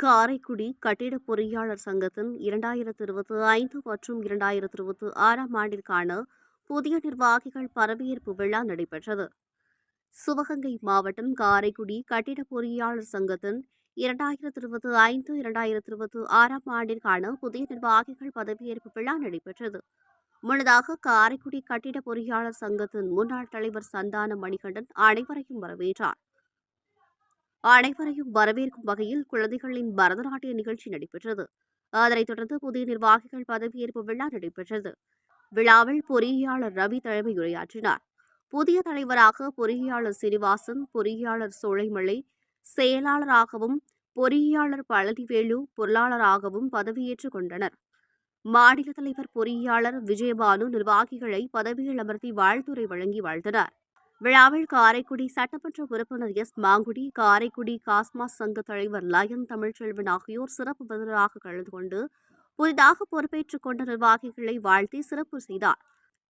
காரைக்குடி கட்டிட பொறியாளர் சங்கத்தின் இரண்டாயிரத்து இருபத்தி ஐந்து மற்றும் இரண்டாயிரத்து இருபத்தி ஆறாம் ஆண்டிற்கான புதிய நிர்வாகிகள் பதவியேற்பு விழா நடைபெற்றது. சிவகங்கை மாவட்டம் காரைக்குடி கட்டிட பொறியாளர் சங்கத்தின் இரண்டாயிரத்து இருபத்தி ஐந்து இரண்டாயிரத்து இருபத்தி ஆறாம் ஆண்டிற்கான புதிய நிர்வாகிகள் பதவியேற்பு விழா நடைபெற்றது. முன்னதாக காரைக்குடி கட்டிட பொறியாளர் சங்கத்தின் முன்னாள் தலைவர் சந்தான மணிகண்டன் அனைவரையும் வரவேற்றார். அனைவரையும் வரவேற்கும் வகையில் குழந்தைகளின் பரதநாட்டிய நிகழ்ச்சி நடைபெற்றது. அதனைத் தொடர்ந்து புதிய நிர்வாகிகள் பதவியேற்பு விழா நடைபெற்றது. விழாவில் பொறியியலாளர் ரவி தலைமை உரையாற்றினார் புதிய தலைவராக பொறியியலாளர் சீனிவாசன் பொறியியலாளர் சோலைமலை செயலாளராகவும் பொறியியலாளர் பழனிவேலு பொருளாளராகவும் பதவியேற்றுக் கொண்டனர். மாநில தலைவர் பொறியியலாளர் விஜயபானு நிர்வாகிகளை பதவியில் அமர்த்தி வாழ்த்துரை வழங்கி வாழ்த்தினார். விழாவில் காரைக்குடி சட்டமன்ற உறுப்பினர் எஸ். மாங்குடி காரைக்குடி காஸ்மாஸ் சங்க தலைவர் லயன் தமிழ்ச்செல்வன் ஆகியோர் சிறப்பு விருந்தினராக கலந்து கொண்டு புதிதாக பொறுப்பேற்றுக் கொண்ட நிர்வாகிகளை வாழ்த்தி சிறப்பு செய்தார்.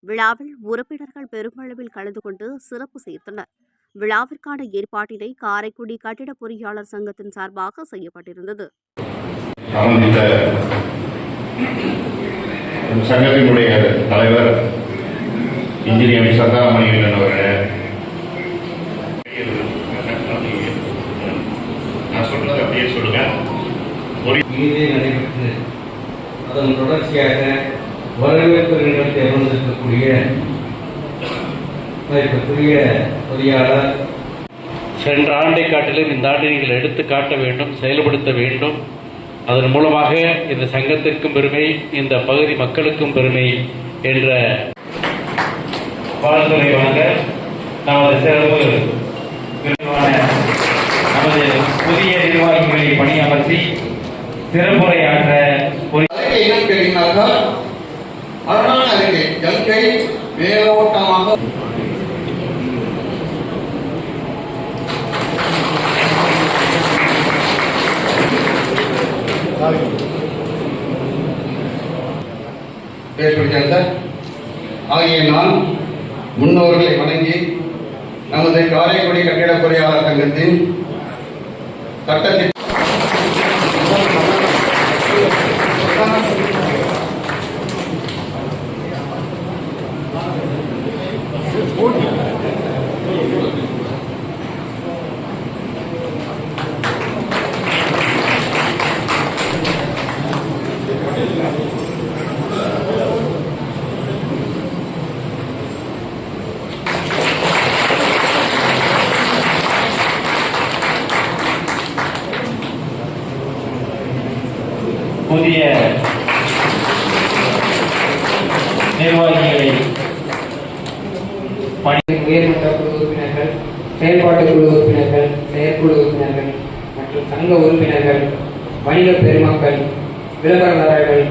விழாவில் உறுப்பினர்கள் பெருமளவில் கலந்து கொண்டு சிறப்பு சேர்த்தனர். விழாவிற்கான ஏற்பாட்டினை காரைக்குடி கட்டிட பொறியாளர் சங்கத்தின் சார்பாக செய்யப்பட்டிருந்தது. சங்கத்தினுடைய தலைவர் இன்ஜினியர் சந்தாரமணியன் அவர்கள் மீதே நடைபெற்று அதன் தொடர்ச்சியாக வரவேற்பு நிகழ்ச்சி அமர்ந்திருக்கக்கூடிய மதிப்புக்குரிய பொறியாளர் சென்ற ஆண்டை காட்டிலும் இந்த ஆண்டை நீங்கள் எடுத்து காட்ட வேண்டும் செயல்படுத்த வேண்டும். அதன் மூலமாக இந்த சங்கத்திற்கும் பெருமை இந்த பகுதி மக்களுக்கும் பெருமை என்ற வாழ்த்துறை வாங்க நமது சிறப்பு விரிவான நமது புதிய நிர்வாகிகளை பணியமர்த்தி சிறப்புரையாற்ற பொறி- அதற்கு என்ன கேட்டீங்கன்னாக்கா அரணான அறிக்கை கங்கை மேலோட்டமாக பேசுகிறத ஆகிய நான் முன்னோர்களை வணங்கி நமது காரைக்குடி கட்டிட பொறியாளர் சங்கத்தின் சட்டத்தின் புதிய நிர்வாகிகளை பணி உயர்மட்ட குழு உறுப்பினர்கள் செயல்பாட்டு குழு உறுப்பினர்கள் செயற்குழு உறுப்பினர்கள் மற்றும் சங்க உறுப்பினர்கள் வணிக பெருமக்கள் விளம்பரதாரர்கள்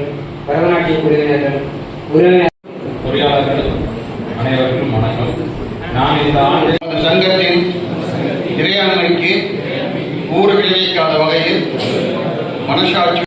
பரதநாட்டிய குழுவினர்கள் உறவினர் பொறியாளர்கள் அனைவருக்கும் வணக்கம். நான் இந்த ஆண்டு சங்கத்தின் இறையாண்மைக்கு ஊறு விளைவிக்காத வகையில் மனசாட்சி